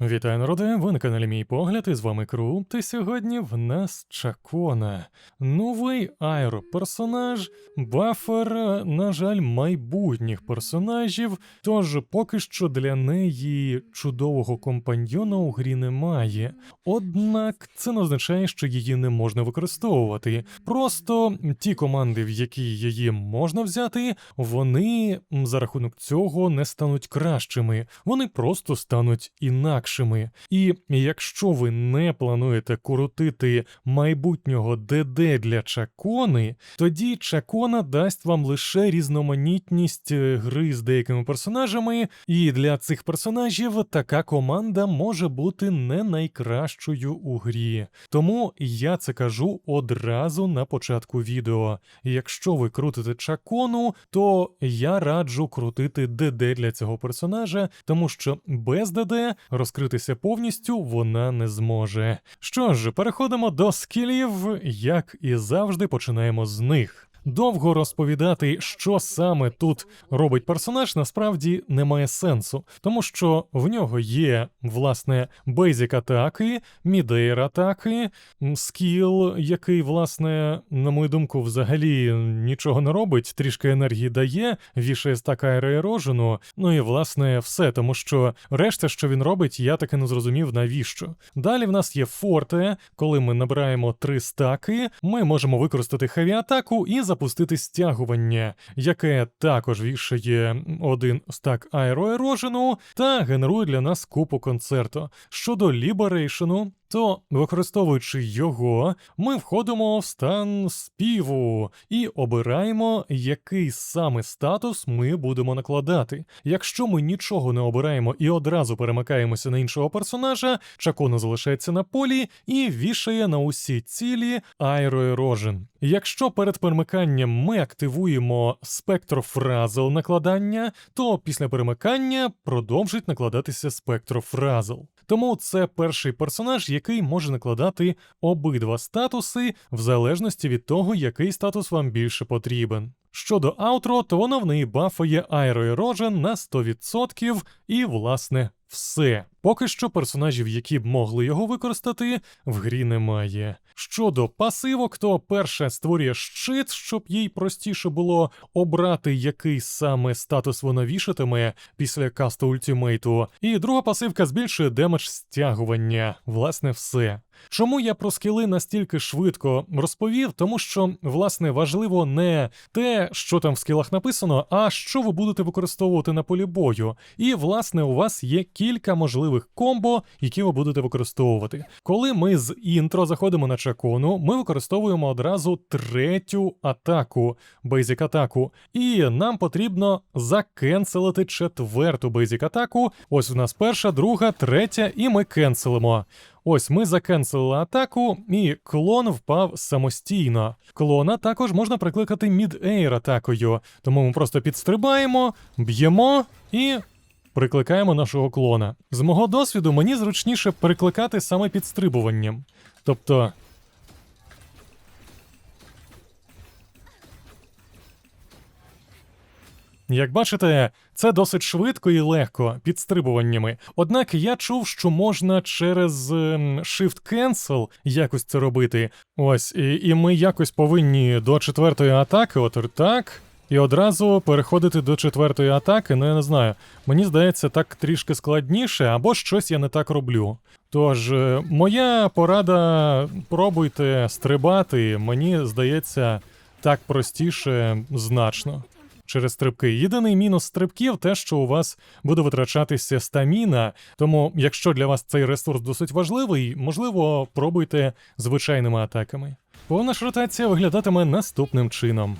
Вітаю, народи! Ви на каналі Мій Погляд, і з вами Крупт, і сьогодні в нас Чакона. Новий аероперсонаж, бафер, на жаль, майбутніх персонажів, тож поки що для неї чудового компаньйона у грі немає. Однак це не означає, що її не можна використовувати. Просто ті команди, в які її можна взяти, вони за рахунок цього не стануть кращими, вони просто стануть інакшими. І якщо ви не плануєте крутити майбутнього ДД для чакони, тоді чакона дасть вам лише різноманітність е, гри з деякими персонажами, і для цих персонажів така команда може бути не найкращою у грі. Тому я це кажу одразу на початку відео. Якщо ви крутите чакону, то я раджу крутити ДД для цього персонажа, тому що без ДД розкритися повністю вона не зможе. Що ж, переходимо до скілів, як і завжди, починаємо з них. Довго розповідати, що саме тут робить персонаж, насправді немає сенсу, тому що в нього є власне бейзік атаки, мідейр атаки, скіл, який, власне, на мою думку, взагалі нічого не робить, трішки енергії дає, вішає стак аероерожену, ну і власне все, тому що решта, що він робить, я таки не зрозумів навіщо. Далі в нас є форте, коли ми набираємо три стаки, ми можемо використати хеві атаку і запустити стягування, яке також вішає один стак аероерожену та генерує для нас купу концерту. Щодо ліберейшену, то, використовуючи його, ми входимо в стан співу і обираємо, який саме статус ми будемо накладати. Якщо ми нічого не обираємо і одразу перемикаємося на іншого персонажа, чакона залишається на полі і вішає на усі цілі аероерожен. Якщо перед перемиканням ми активуємо спектрофразл накладання, то після перемикання продовжить накладатися спектрофразл. Тому це перший персонаж, який може накладати обидва статуси в залежності від того, який статус вам більше потрібен. Щодо аутро, то воно в неї бафає аероерожен на 100% і, власне, все. Поки що персонажів, які б могли його використати, в грі немає. Щодо пасивок, то перша створює щит, щоб їй простіше було обрати, який саме статус вона вішатиме після касту ультимейту. І друга пасивка збільшує демедж стягування. Власне, все. Чому я про скіли настільки швидко розповів? Тому що, власне, важливо не те, що там в скілах написано, а що ви будете використовувати на полі бою. І, власне, у вас є кілька можливих комбо, які ви будете використовувати. Коли ми з інтро заходимо на чакону, ми використовуємо одразу третю атаку, бейзік атаку, і нам потрібно закенселити четверту бейзік атаку. Ось у нас перша, друга, третя, і ми кенселимо. Ось ми закенселили атаку, і клон впав самостійно. Клона також можна прикликати мід-ейр атакою, тому ми просто підстрибаємо, б'ємо і. Прикликаємо нашого клона. З мого досвіду мені зручніше прикликати саме підстрибуванням. Тобто. Як бачите, це досить швидко і легко підстрибуваннями. Однак я чув, що можна через ем, Shift Cancel якось це робити. Ось, і, і ми якось повинні до четвертої атаки, от так. І одразу переходити до четвертої атаки, ну я не знаю. Мені здається, так трішки складніше, або щось я не так роблю. Тож, е, моя порада: пробуйте стрибати, мені здається, так простіше значно через стрибки. Єдиний мінус стрибків те, що у вас буде витрачатися стаміна. Тому, якщо для вас цей ресурс досить важливий, можливо, пробуйте звичайними атаками. Повна ж ротація виглядатиме наступним чином.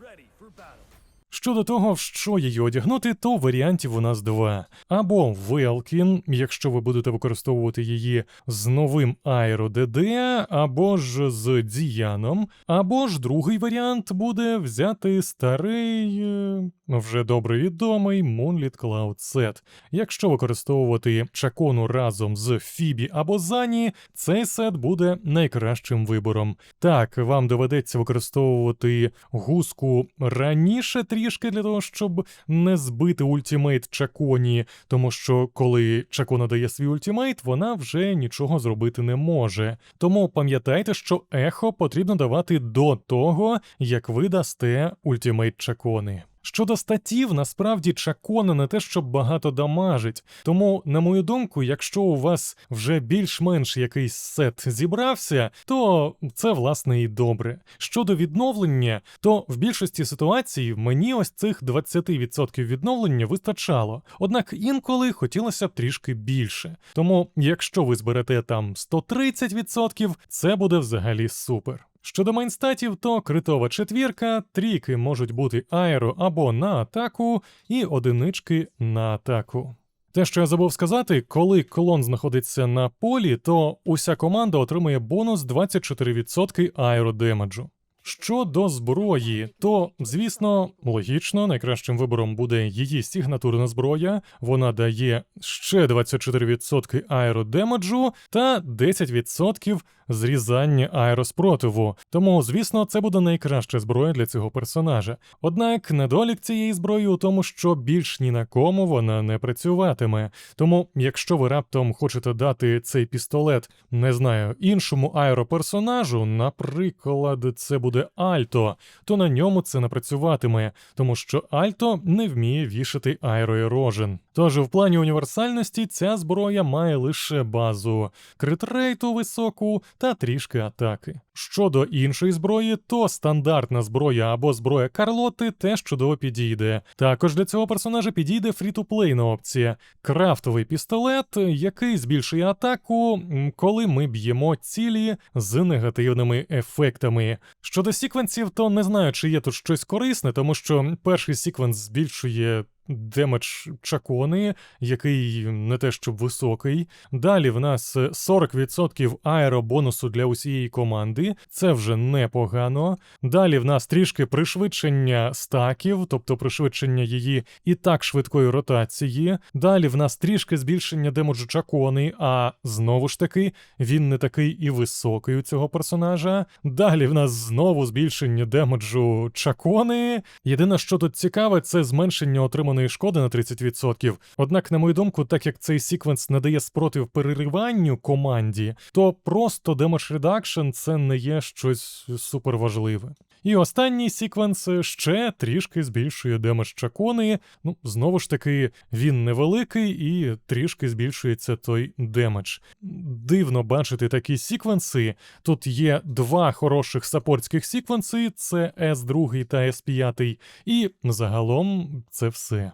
Ready for battle. Щодо того, що її одягнути, то варіантів у нас два: або Велкін, якщо ви будете використовувати її з новим Аеро ДД, або ж з Діяном, або ж другий варіант буде взяти старий, е, вже добре відомий Moonlit Cloud Set. Якщо використовувати чакону разом з Фібі або Зані, цей сет буде найкращим вибором. Так, вам доведеться використовувати гуску раніше трішки для того, щоб не збити ультимейт Чаконі, тому що коли Чакона дає свій ультимейт, вона вже нічого зробити не може. Тому пам'ятайте, що ехо потрібно давати до того, як ви дасте ультимейт Чакони. Щодо статів, насправді чакона не те, щоб багато дамажить. Тому, на мою думку, якщо у вас вже більш-менш якийсь сет зібрався, то це власне і добре. Щодо відновлення, то в більшості ситуацій мені ось цих 20% відновлення вистачало. Однак інколи хотілося б трішки більше. Тому, якщо ви зберете там 130%, це буде взагалі супер. Щодо майнстатів, то критова четвірка, трійки можуть бути аеро або на атаку, і одинички на атаку. Те, що я забув сказати, коли колон знаходиться на полі, то уся команда отримує бонус 24% аеродемеджу. Щодо зброї, то звісно, логічно, найкращим вибором буде її сигнатурна зброя. Вона дає ще 24% аеродемеджу та 10% зрізання аероспротиву. Тому, звісно, це буде найкраща зброя для цього персонажа. Однак недолік цієї зброї у тому, що більш ні на кому вона не працюватиме. Тому, якщо ви раптом хочете дати цей пістолет, не знаю, іншому аероперсонажу, наприклад, це буде Альто, то на ньому це не працюватиме, тому що Альто не вміє вішати аероерожен. Тож в плані універсальності ця зброя має лише базу критрейту високу та трішки атаки. Щодо іншої зброї, то стандартна зброя або зброя Карлоти теж чудово підійде. Також для цього персонажа підійде фрі-ту-плейна опція крафтовий пістолет, який збільшує атаку, коли ми б'ємо цілі з негативними ефектами. Щодо сіквенсів, то не знаю, чи є тут щось корисне, тому що перший сіквенс збільшує. Демедж чакони, який не те щоб високий. Далі в нас 40% аеробонусу для усієї команди, це вже непогано. Далі в нас трішки пришвидшення стаків, тобто пришвидшення її і так швидкої ротації. Далі в нас трішки збільшення демеджу чакони, а знову ж таки, він не такий і високий у цього персонажа. Далі в нас знову збільшення демеджу чакони. Єдине, що тут цікаве, це зменшення отриманої шкоди на 30%. Однак, на мою думку, так як цей секвенс надає спротив перериванню команді, то просто damage reduction це не є щось суперважливе. І останній секвенс ще трішки збільшує демедж чакони. Ну, знову ж таки, він невеликий і трішки збільшується той демедж. Дивно бачити такі секвенси. Тут є два хороших саппортських секвенси: це S2 та S5, і загалом це все.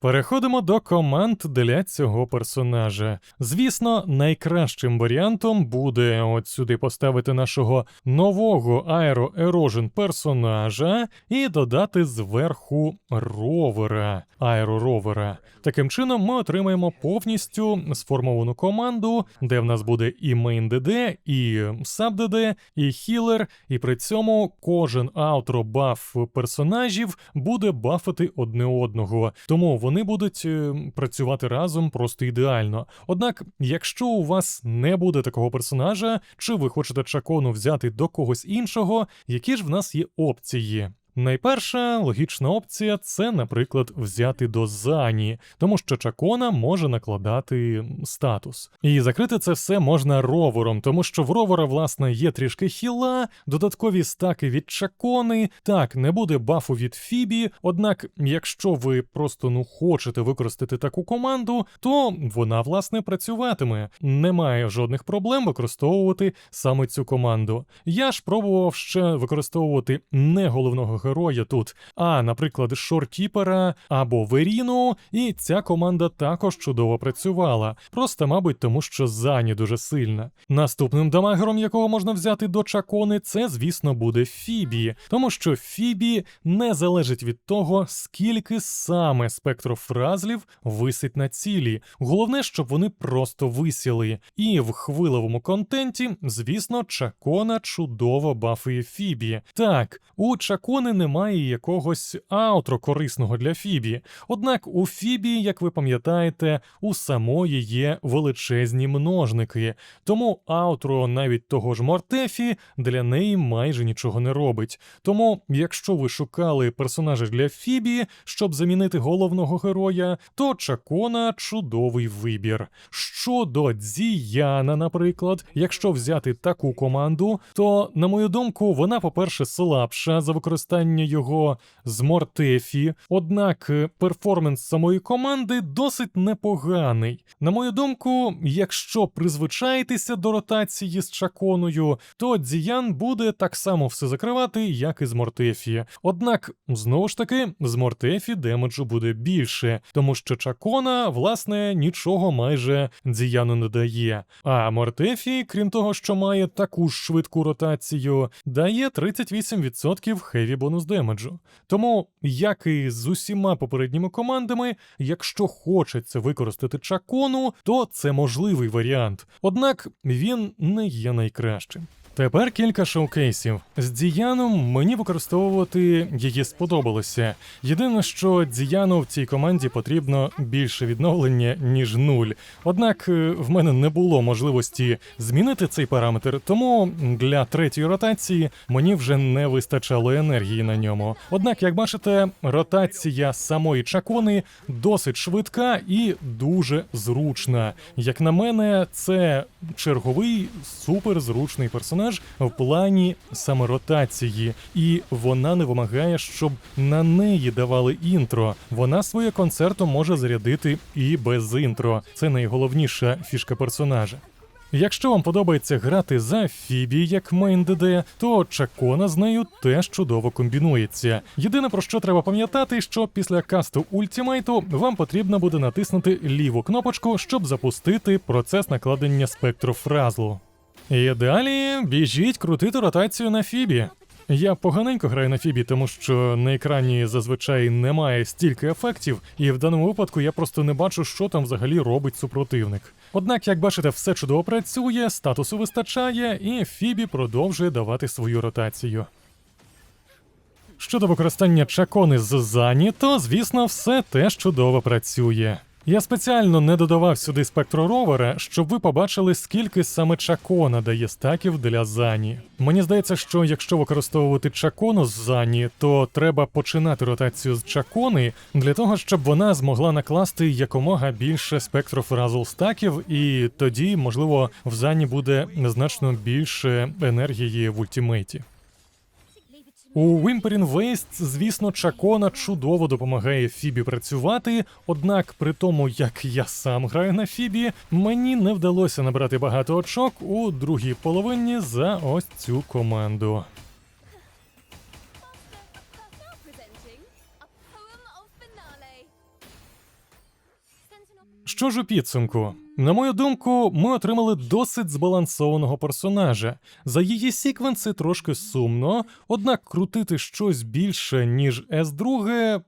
Переходимо до команд для цього персонажа. Звісно, найкращим варіантом буде от сюди поставити нашого нового аероерожен персонажа і додати зверху ровера, аероровера. Таким чином, ми отримаємо повністю сформовану команду, де в нас буде і мейн ДД, і саб ДД, і хілер, і при цьому кожен аутро баф персонажів буде бафати одне одного. Тому вони будуть е, працювати разом просто ідеально. Однак, якщо у вас не буде такого персонажа, чи ви хочете чакону взяти до когось іншого, які ж в нас є опції? Найперша логічна опція це, наприклад, взяти до Зані, тому що чакона може накладати статус. І закрити це все можна ровером, тому що в ровера, власне, є трішки хіла, додаткові стаки від чакони. Так, не буде бафу від Фібі. Однак, якщо ви просто ну хочете використати таку команду, то вона, власне, працюватиме. Немає жодних проблем використовувати саме цю команду. Я ж пробував ще використовувати не головного героя тут, а, наприклад, Шоркіпера або Веріну, і ця команда також чудово працювала. Просто, мабуть, тому що Зані дуже сильна. Наступним дамагером, якого можна взяти до Чакони, це, звісно, буде Фібі, тому що Фібі не залежить від того, скільки саме спектрофразлів висить на цілі. Головне, щоб вони просто висіли. І в хвилевому контенті, звісно, Чакона чудово бафує Фібі. Так, у Чакони немає якогось аутро корисного для Фібі. Однак у Фібі, як ви пам'ятаєте, у самої є величезні множники. Тому аутро навіть того ж Мортефі для неї майже нічого не робить. Тому, якщо ви шукали персонажа для Фібі, щоб замінити головного героя, то Чакона чудовий вибір. Щодо Дзіяна, наприклад, якщо взяти таку команду, то, на мою думку, вона, по-перше, слабша за використання його з Мортефі, однак е, перформанс самої команди досить непоганий. На мою думку, якщо призвичаєтеся до ротації з Чаконою, то Дзіян буде так само все закривати, як і з Мортефі. Однак, знову ж таки, з Мортефі демеджу буде більше, тому що Чакона, власне, нічого майже Дзіяну не дає. А Мортефі, крім того, що має таку ж швидку ротацію, дає 38% хеві бонус демеджу. Тому, як і з усіма попередніми командами, якщо хочеться використати чакону, то це можливий варіант. Однак він не є найкращим. Тепер кілька шоукейсів. З Діяном мені використовувати її сподобалося. Єдине, що Діяну в цій команді потрібно більше відновлення, ніж нуль. Однак е, в мене не було можливості змінити цей параметр, тому для третьої ротації мені вже не вистачало енергії на ньому. Однак, як бачите, ротація самої чакони досить швидка і дуже зручна. Як на мене, це черговий суперзручний персонаж в плані саме ротації, і вона не вимагає, щоб на неї давали інтро. Вона своє концерту може зарядити і без інтро. Це найголовніша фішка персонажа. Якщо вам подобається грати за Фібі як мейн ДД, то Чакона з нею теж чудово комбінується. Єдине про що треба пам'ятати, що після касту ультімейту вам потрібно буде натиснути ліву кнопочку, щоб запустити процес накладення спектру фразлу. І далі біжіть крутити ротацію на Фібі. Я поганенько граю на Фібі, тому що на екрані зазвичай немає стільки ефектів, і в даному випадку я просто не бачу, що там взагалі робить супротивник. Однак, як бачите, все чудово працює, статусу вистачає, і Фібі продовжує давати свою ротацію. Щодо використання чакони з Зані, то звісно все теж чудово працює. Я спеціально не додавав сюди спектроровера, щоб ви побачили, скільки саме чакона дає стаків для Зані. Мені здається, що якщо використовувати чакону з Зані, то треба починати ротацію з чакони для того, щоб вона змогла накласти якомога більше спектрофразл стаків, і тоді, можливо, в Зані буде значно більше енергії в ультимейті. У Whimpering Waste, звісно, Чакона чудово допомагає Фібі працювати, однак при тому, як я сам граю на Фібі, мені не вдалося набрати багато очок у другій половині за ось цю команду. Що ж у підсумку? На мою думку, ми отримали досить збалансованого персонажа. За її сіквенси трошки сумно, однак крутити щось більше, ніж С2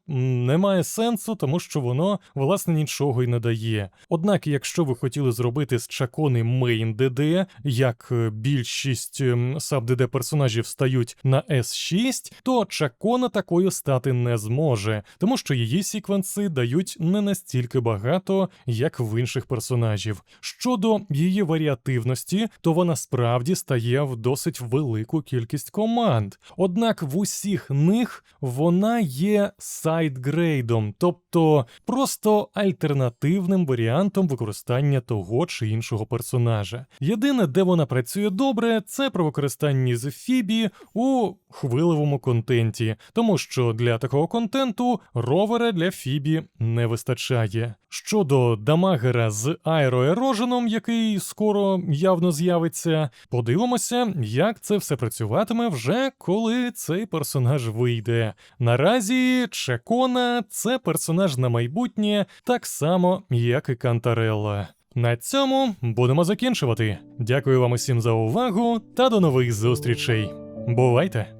немає сенсу, тому що воно власне нічого й не дає. Однак, якщо ви хотіли зробити з Чакони мейн ДД, як е, більшість саб ДД персонажів стають на С6, то Чакона такою стати не зможе, тому що її сіквенси дають не настільки багато, як в інших персонажів. Щодо її варіативності, то вона справді стає в досить велику кількість команд. Однак в усіх них вона є сайдгрейдом, тобто просто альтернативним варіантом використання того чи іншого персонажа. Єдине, де вона працює добре, це при використанні з Фібі у хвилевому контенті, тому що для такого контенту ровера для Фібі не вистачає. Щодо дамагера з аероероженом, який скоро явно з'явиться. Подивимося, як це все працюватиме вже коли цей персонаж вийде. Наразі Чекона це персонаж на майбутнє, так само, як і Кантарелла. На цьому будемо закінчувати. Дякую вам усім за увагу та до нових зустрічей. Бувайте!